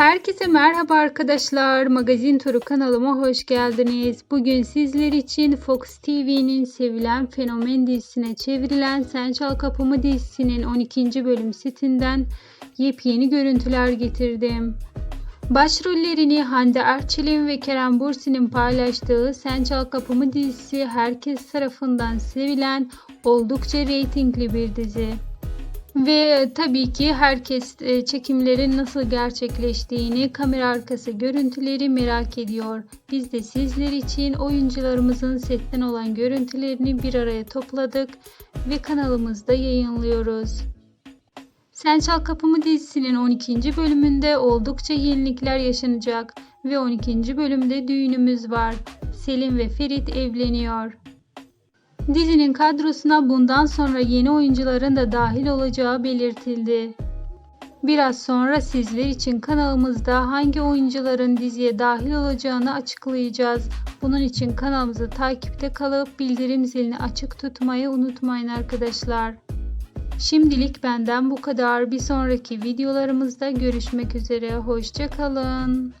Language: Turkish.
Herkese merhaba arkadaşlar. Magazin Turu kanalıma hoş geldiniz. Bugün sizler için Fox TV'nin sevilen fenomen dizisine çevrilen Sen Çal Kapımı dizisinin 12. bölüm setinden yepyeni görüntüler getirdim. Başrollerini Hande Erçel'in ve Kerem Bürsin'in paylaştığı Sen Çal Kapımı dizisi herkes tarafından sevilen oldukça reytingli bir dizi. Ve tabii ki herkes e, çekimlerin nasıl gerçekleştiğini, kamera arkası görüntüleri merak ediyor. Biz de sizler için oyuncularımızın setten olan görüntülerini bir araya topladık ve kanalımızda yayınlıyoruz. Sen Çal Kapımı dizisinin 12. bölümünde oldukça yenilikler yaşanacak ve 12. bölümde düğünümüz var. Selim ve Ferit evleniyor. Dizinin kadrosuna bundan sonra yeni oyuncuların da dahil olacağı belirtildi. Biraz sonra sizler için kanalımızda hangi oyuncuların diziye dahil olacağını açıklayacağız. Bunun için kanalımızı takipte kalıp bildirim zilini açık tutmayı unutmayın arkadaşlar. Şimdilik benden bu kadar. Bir sonraki videolarımızda görüşmek üzere. Hoşçakalın.